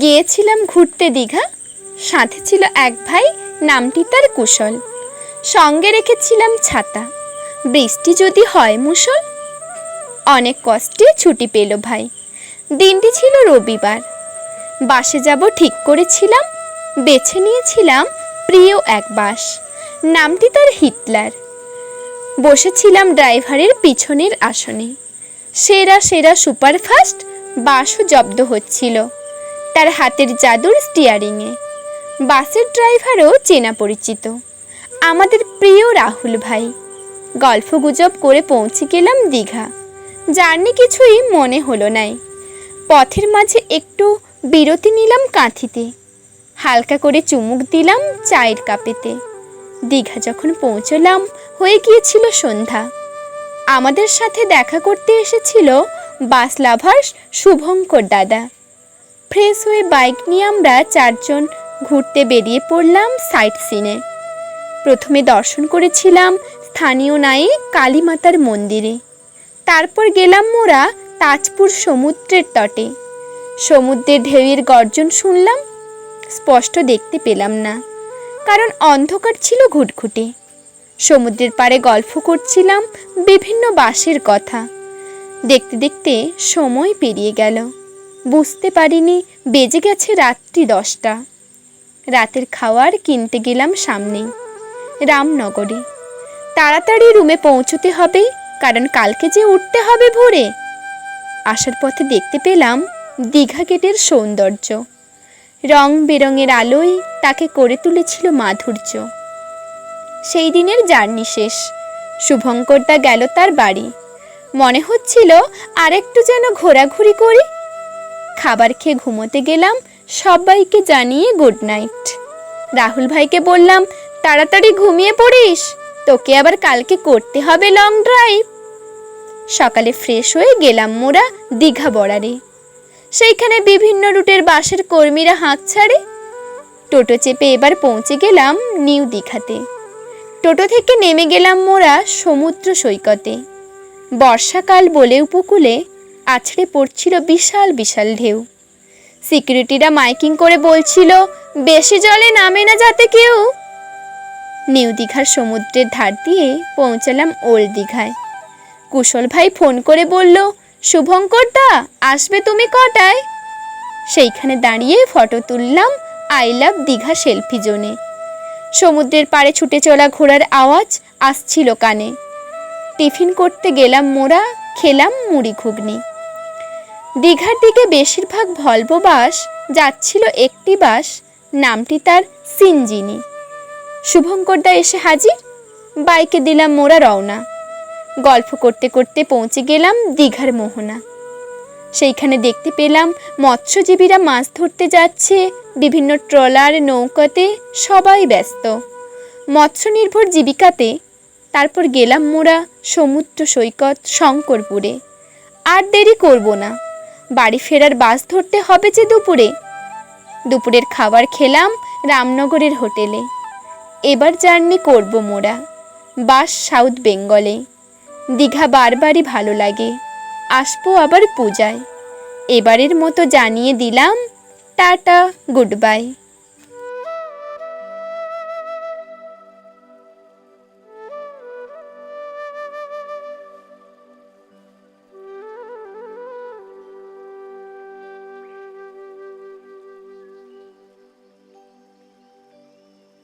গিয়েছিলাম ঘুরতে দীঘা। সাথে ছিল এক ভাই, নামটি তার কুশল। সঙ্গে রেখেছিলাম ছাতা। বৃষ্টি যদি হয় মুসল অনেক কষ্টে ছুটি পেল ভাই। দিনটি ছিল রবিবার। বাসে যাব ঠিক করেছিলাম, বেছে নিয়েছিলাম প্রিয় এক বাস। নামটি তার হিটলার। বসেছিলাম ড্রাইভারের পিছনের আসনে। সেরা সেরা সুপারফাস্ট বাসও জব্দ হচ্ছিল। তার হাতের জাদুর স্টিয়ারিংয়ে বাসের ড্রাইভারও চেনা পরিচিত। আমাদের প্রিয় রাহুল ভাই। গল্প গুজব করে পৌঁছে গেলাম দীঘা। জার্নি কিছুই মনে হলো নাই। পথের মাঝে একটু বিরতি নিলাম কাঁথিতে। হালকা করে চুমুক দিলাম চায়ের কাপেতে। দীঘা যখন পৌঁছলাম, হয়ে গিয়েছিল সন্ধ্যা। আমাদের সাথে দেখা করতে এসেছিল বাস লাভার্স শুভঙ্কর দাদা। ফ্রেশ হয়ে বাইক নিয়ে আমরা চারজন ঘুরতে বেরিয়ে পড়লাম সাইট সিনে। প্রথমে দর্শন করেছিলাম স্থানীয় নায়ক কালীমাতার মন্দিরে। তারপর গেলাম মোরা তাজপুর সমুদ্রের তটে। সমুদ্রের ঢেউয়ের গর্জন শুনলাম, স্পষ্ট দেখতে পেলাম না, কারণ অন্ধকার ছিল ঘুটঘুটে। সমুদ্রের পাড়ে গল্প করছিলাম বিভিন্ন বাসের কথা। দেখতে দেখতে সময় পেরিয়ে গেল। বুঝতে পারিনি, বেজে গেছে রাত্রি দশটা। রাতের খাওয়ার কিনতে গেলাম সামনেই, রামনগরে। তাড়াতাড়ি রুমে পৌঁছতে হবে, কারণ কালকে যে উঠতে হবে ভোরে। আসার পথে দেখতে পেলাম দীঘা গেটের সৌন্দর্য। রং বেরঙের আলোয় তাকে করে তুলেছিল মাধুর্য। সেই দিনের জার্নি শেষ, শুভঙ্করদা গেল তার বাড়ি। মনে হচ্ছিল আরেকটু যেন ঘোরাঘুরি করি খাবার খেয়ে ঘুমোতে গেলাম, সবাইকে জানিয়ে গুড নাইট রাহুল ভাইকে বললাম, তাড়াতাড়ি ঘুমিয়ে পড়িস, তোকে আবার কালকে করতে হবে লং ড্রাইভ সকালে ফ্রেশ হয়ে গেলাম মোরা দীঘা বড়ারে সেইখানে বিভিন্ন রুটের বাসের কর্মীরা হাঁক ছাড়ে। টোটো চেপে এবার পৌঁছে গেলাম নিউ দীঘাতে। টোটো থেকে নেমে গেলাম মোরা সমুদ্র সৈকতে। বর্ষাকাল বলে উপকূলে আছড়ে পড়ছিল বিশাল বিশাল ঢেউ। সিকিউরিটিরা মাইকিং করে বলছিল, বেশি জলে নামে না যাতে কেউ? নিউ দীঘার সমুদ্রের ধার দিয়ে পৌঁছালাম ওল্ড দীঘায়। কুশল ভাই ফোন করে বলল, শুভঙ্কর দা, আসবে তুমি কটায়? সেইখানে দাঁড়িয়ে ফটো তুললাম আই লাভ দীঘা সেলফি জোনে। সমুদ্রের পাড়ে ছুটে চলা ঘোড়ার আওয়াজ আসছিল কানে। টিফিন করতে গেলাম মোরা খেলাম মুড়ি ঘুগনি। দীঘার দিকে বেশিরভাগ ভলভো বাস যাচ্ছিল একটি বাস, নামটি তার সিনজিনি। শুভঙ্করদা এসে হাজির? বাইকে দিলাম মোরা রওনা। গল্প করতে করতে পৌঁছে গেলাম দীঘার মোহনা। সেইখানে দেখতে পেলাম মৎস্যজীবীরা মাছ ধরতে যাচ্ছে, বিভিন্ন ট্রলার, নৌকাতে সবাই ব্যস্ত। মৎস্য নির্ভর জীবিকাতে, তারপর গেলাম মোরা সমুদ্র সৈকত, শঙ্করপুরে। আর দেরি করব না। বাড়ি ফেরার বাস ধরতে হবে যে দুপুরে। দুপুরের খাবার খেলাম রামনগরের হোটেলে। এবার জার্নি করব মোরা বাস সাউথ বেঙ্গলে। দীঘা বারবারই ভালো লাগে, আসব আবার পূজায়। এবারের মতো জানিয়ে দিলাম, টাটা, গুড বাই।